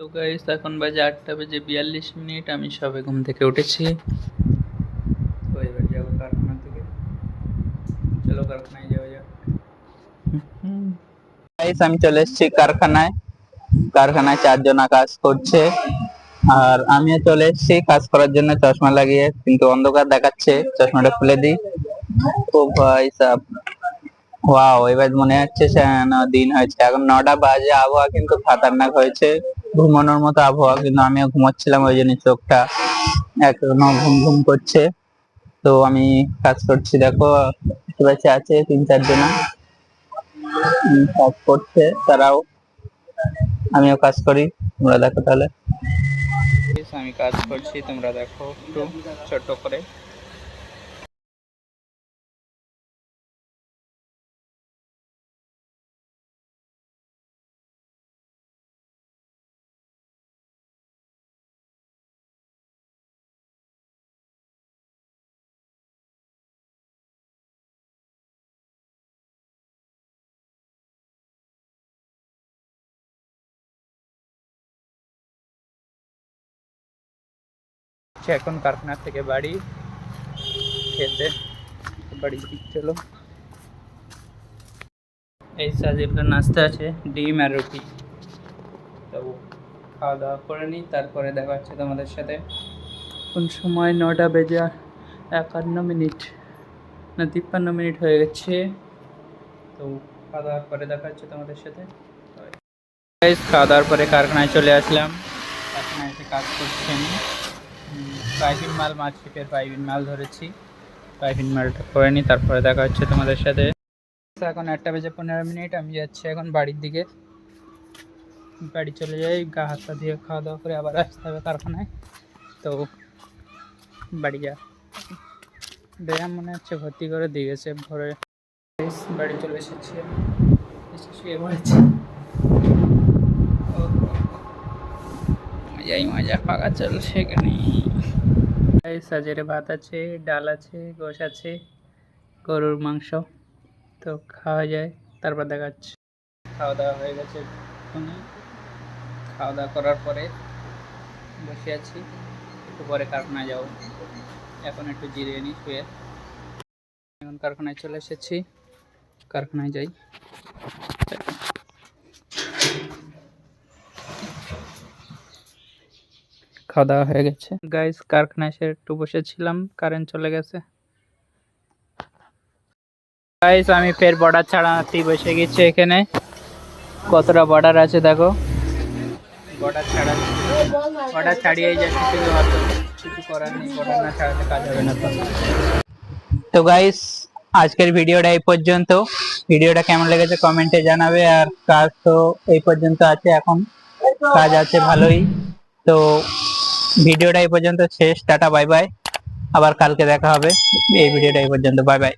তো গাইস এখন বাজে আটটা বেজে বিয়াল্লিশ মিনিট আমি সবে ঘুম থেকে উঠেছি। তো এবার যাব কারখানা থেকে। চলো কারখানায় যাওয়া যাক। গাইস আমি চলে এসেছি কারখানায়। কারখানায় চারজনা কাজ করছে। আর আমিও চলে এসেছি কাজ করার জন্য। চশমা লাগিয়ে কিন্তু অন্ধকার দেখাচ্ছে। চশমাটা খুলে দিই। ও ভাই সাব ওয়াও এবার মনে হচ্ছে দিন হয়েছে। এখন নটা বাজে আবহাওয়া কিন্তু খতরনাক হয়েছে। ঘুমানোর মতো আবহাওয়া, কিন্তু আমিও ঘুমাচ্ছিলাম, ওই জন্য চোখটা এখনও ঘুম ঘুম করছে। তো আমি কাজ করছি, দেখো বেঁচে আছে, তিন চার জনা কাজ করছে, তারাও। আমিও কাজ করি, তোমরা দেখো তাহলে। আমি কাজ করছি, তোমরা দেখো একটু ছোট করে। যাচ্ছি এখন কারখানা থেকে বাড়ি। খেতে বাড়ি দিক, চলো। এই সাজিবটা নাস্তা আছে, ডিম আর রুটি। তো খাওয়া দাওয়া করে নিই, তারপরে দেখা হচ্ছে তোমাদের সাথে। কোন সময় নটা বেজে একান্ন মিনিট, না তিপ্পান্ন মিনিট হয়ে গেছে। তো খাওয়া দাওয়ার পরে দেখা হচ্ছে তোমাদের সাথে। খাওয়া দাওয়ার পরে কারখানায় চলে আসলাম। কারখানায় এসে কাজ করছি আমি। পাইপিন মাল, মাছ মার্কশিপের পাইপিন মাল ধরেছি। পাইপিন মালটা করে নিই, তারপরে দেখা হচ্ছে তোমাদের সাথে। এখন একটা বেজে পনেরো মিনিট, আমি যাচ্ছি এখন বাড়ির দিকে। বাড়ি চলে যাই, গা হাত পা দিয়ে খাওয়া দাওয়া করে আবার আসতে হবে কারখানায়। তো বাড়ি যা। ব্যায়াম মনে হচ্ছে, ভর্তি করে দিয়ে গেছে ভরে বাড়ি চলে এসেছি শুয়ে পড়েছি। মজাই মজা পাকা চলছে এখানে। সাজেরে ভাত আছে, ডাল আছে, গোশ আছে, গরুর মাংস। তো খাওয়া যায়, তারপর দেখাচ্ছি। খাওয়া দাওয়া হয়ে গেছে খাওয়া দাওয়া করার পরে বসে আছি, একটু পরে কারখানায় যাব। এখন একটু জিরিয়ে নিই, শুয়ে। এখন কারখানায় চলে এসেছি, কারখানায় যাই। খাওয়া দাওয়া হয়ে গেছে। গাইস কারখানায় এসে একটু বসেছিলাম কারেন্ট চলে গেছে। গাইস আমি ফের বর্ডার ছাড়াতেই বসে গেছি এখানে। কতটা বর্ডার আছে দেখো। বর্ডার ছাড়া বর্ডার ছাড়িয়েই যাচ্ছে কিছু করার নেই বর্ডার না ছাড়াতে কাজ হবে না তো। তো গাইস আজকের ভিডিওটা এই পর্যন্ত। ভিডিওটা কেমন লেগেছে কমেন্টে জানাবে, আর কাজ তো এই পর্যন্ত আছে, এখন কাজ আছে ভালোই। তো ভিডিওটা এই পর্যন্ত শেষ, টাটা, বাই বাই। আবার কালকে দেখা হবে। এই ভিডিওটা এই পর্যন্ত, বাই বাই।